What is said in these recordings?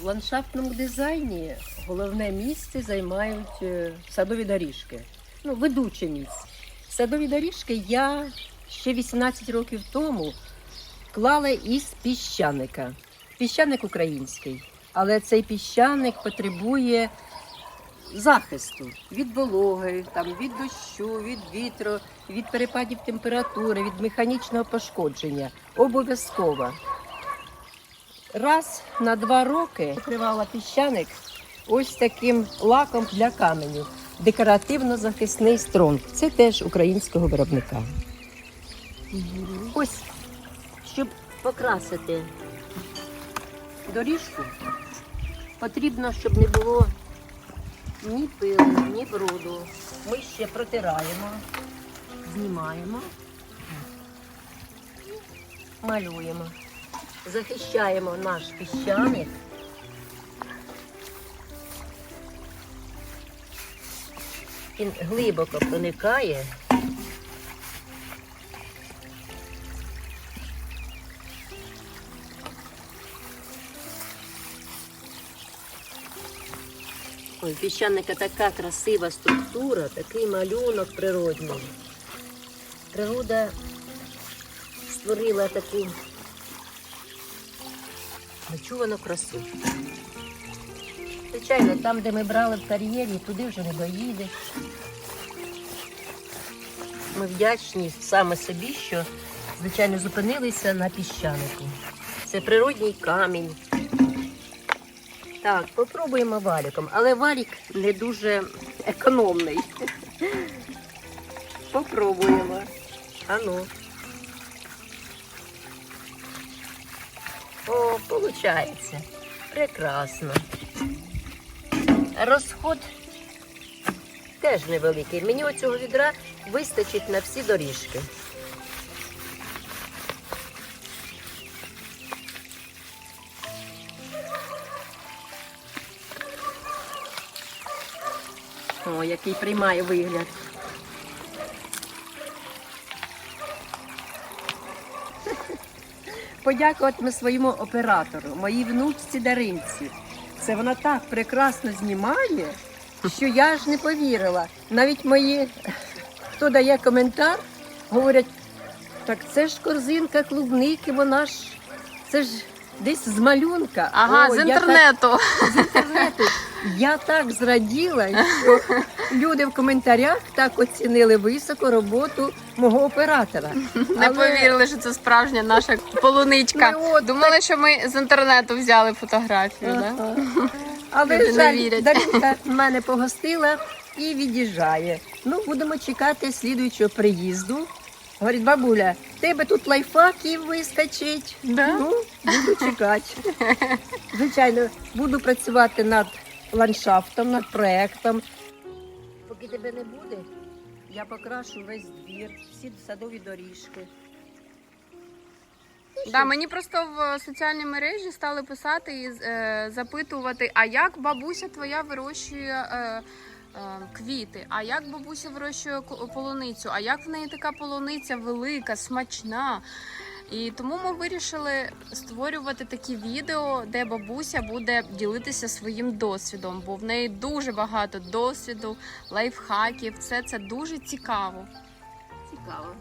В ландшафтному дизайні головне місце займають е, садові доріжки. Ну, ведуче місце. Садові доріжки я ще 18 років тому клала із піщаника. Піщаник український. Але цей піщаник потребує захисту від вологи, там, від дощу, від вітру, від перепадів температури, від механічного пошкодження. Обов'язково. Раз на два роки покривала піщаник ось таким лаком для каменю. Декоративно-захисний стронг. Це теж українського виробника. Ось, щоб покрасити доріжку, потрібно, щоб не було ні пилу, ні бруду. Ми ще протираємо, знімаємо, малюємо, захищаємо наш піщаник. Він глибоко проникає. Ой, піщаника така красива структура, такий малюнок природний. Природа створила таку нечувану красу. Звичайно, там, де ми брали в кар'єрі, туди вже не доїдеш. Ми вдячні саме собі, що, звичайно, зупинилися на піщанику. Це природній камінь. Так, попробуємо валіком, але валік не дуже економний. Попробуємо. Ану. О, виходить. Прекрасно. Розход теж невеликий. Мені оцього відра вистачить на всі доріжки. О, який приймає вигляд. Подякувати ми своєму оператору, моїй внучці Даринці. Це вона так прекрасно знімає, що я ж не повірила. Навіть мої, хто дає коментар, говорять, так це ж корзинка клубники, вона ж це ж десь з малюнка. Ага, О, з я так- з інтернету. Я так зраділа, що люди в коментарях так оцінили високо роботу мого оператора. Не Але- повірили, що це справжня наша полуничка. Ну, от Думали, що ми з інтернету взяли фотографію. Да? Ага. Але Люди не жаль. Даринка мене погостила і від'їжджає. Ну, будемо чекати слідуючого приїзду. Говорить, бабуля, тебе тут лайфхаків вискочить. Да? Ну, буду чекати. Звичайно, буду працювати над ландшафтом, над проектом. Поки тебе не буде, я покрашу весь двір, всі садові доріжки. Да, мені просто в соціальній мережі стали писати і е, запитувати, а як бабуся твоя вирощує е, е, квіти, а як бабуся вирощує полуницю, а як в неї така полуниця велика, смачна. І тому ми вирішили створювати такі відео, де бабуся буде ділитися своїм досвідом, бо в неї дуже багато досвіду, лайфхаків. Все це дуже цікаво. Цікаво.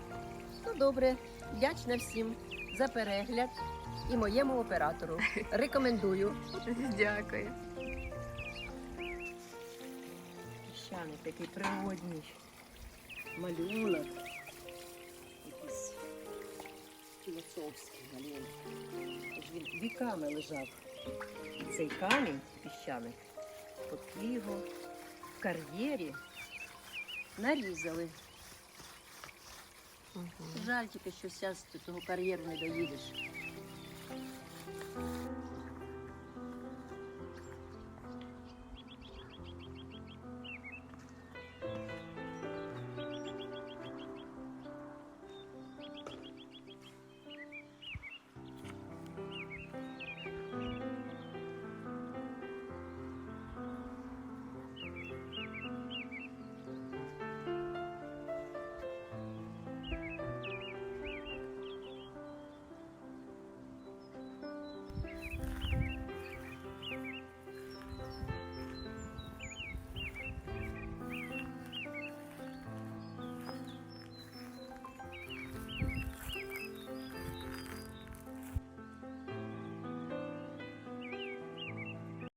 Ну добре, вдячна всім за перегляд і моєму оператору. Рекомендую. Дякую. Піщаник такий природній. Малюнок. Філософський малюнок. Він віками лежав. Цей камінь, піщаний от його в кар'єрі нарізали. Жаль тільки, що зараз до цього кар'єру не доїдеш.